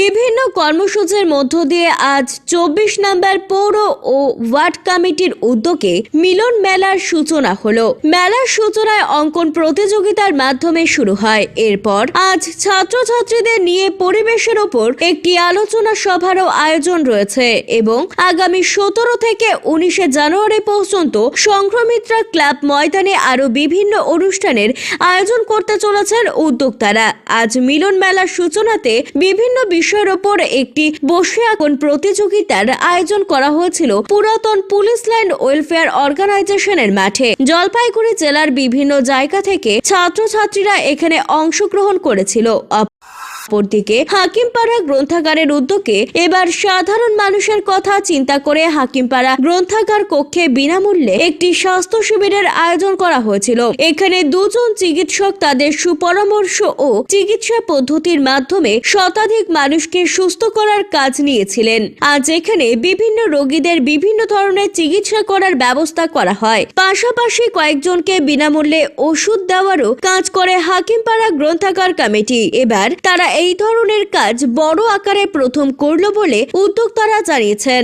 বিভিন্ন কর্মসূচির মধ্য দিয়ে আজ চব্বিশ নম্বর পৌর ও ওয়ার্ড কমিটির উদ্যোগে মিলন মেলার সূচনা হলো। মেলার সূচনায় অঙ্কন প্রতিযোগিতার মাধ্যমে শুরু হয়। এরপর আজ ছাত্রছাত্রীদের নিয়ে পরিবেশের ওপর একটি আলোচনা সভারও আয়োজন রয়েছে এবং আগামী সতেরো থেকে উনিশে জানুয়ারি পর্যন্ত সংক্রমিত্রা ক্লাব ময়দানে আরও বিভিন্ন অনুষ্ঠানের আয়োজন করতে চলেছেন উদ্যোক্তারা। আজ মিলন মেলার সূচনাতে বিভিন্ন বিষয়ের ওপর একটি বসে এখন প্রতিযোগিতার আয়োজন করা হয়েছিল পুরাতন পুলিশ লাইন ওয়েলফেয়ার অর্গানাইজেশনের মাঠে। জলপাইগুড়ি জেলার বিভিন্ন জায়গা থেকে ছাত্রছাত্রীরা এখানে অংশগ্রহণ করেছিল। অপরদিকে হাকিমপাড়া গ্রন্থাগারের উদ্যোগে এবার সাধারণ মানুষের কথা চিন্তা করে হাকিমপাড়া গ্রন্থাগার কক্ষে বিনামূল্যে একটি স্বাস্থ্য শিবিরের আয়োজন করা হয়েছিল। এখানে দুজন চিকিৎসক তাদের সুপরামর্শ ও চিকিৎসা পদ্ধতির মাধ্যমে শতাধিক মানুষকে সুস্থ করার কাজ নিয়েছিলেন। আজ এখানে বিভিন্ন রোগীদের বিভিন্ন ধরনের চিকিৎসা করার ব্যবস্থা করা হয়। পাশাপাশি কয়েকজনকে বিনামূল্যে ওষুধ দেওয়ারও কাজ করে হাকিমপাড়া গ্রন্থাগার কমিটি। এবার তারা এই ধরনের কাজ বড় আকারে প্রথম করল বলে উদ্যোক্তারা জানিয়েছেন।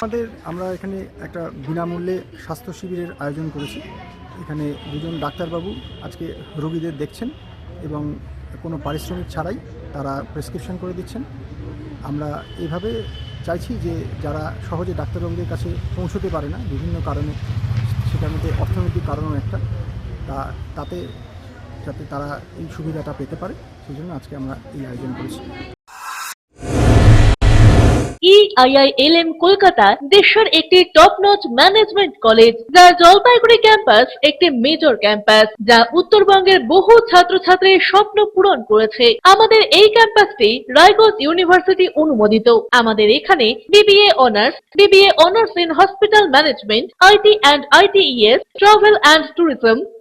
আমাদের, আমরা এখানে একটা বিনামূল্যে স্বাস্থ্য শিবিরের আয়োজন করেছি। এখানে দুজন ডাক্তারবাবু আজকে রোগীদের দেখছেন এবং কোনো পারিশ্রমিক ছাড়াই তারা প্রেসক্রিপশন করে দিচ্ছেন। আমরা এইভাবে চাইছি যে যারা সহজে ডাক্তারবাবুদের কাছে পৌঁছতে পারে না, বিভিন্ন কারণে, সেটার মধ্যে অর্থনৈতিক কারণও একটা, তা, তাতে যাতে তারা এই সুবিধাটা পেতে পারে। সেই জন্য আজকে আমরা এই আয়োজন করেছি। ইআইআইএলএম কলকাতা দেশের একটি টপ নচ ম্যানেজমেন্ট কলেজ যা জলপাইগুড়ি ক্যাম্পাস একটি মেজর ক্যাম্পাস যা উত্তরবঙ্গের বহু ছাত্রছাত্রীর স্বপ্ন পূরণ করেছে। আমাদের এই ক্যাম্পাসটি রায়গঞ্জ ইউনিভার্সিটি অনুমোদিত। আমাদের এখানে BBA honours BBA honours in hospital management IT and ITES travel and tourism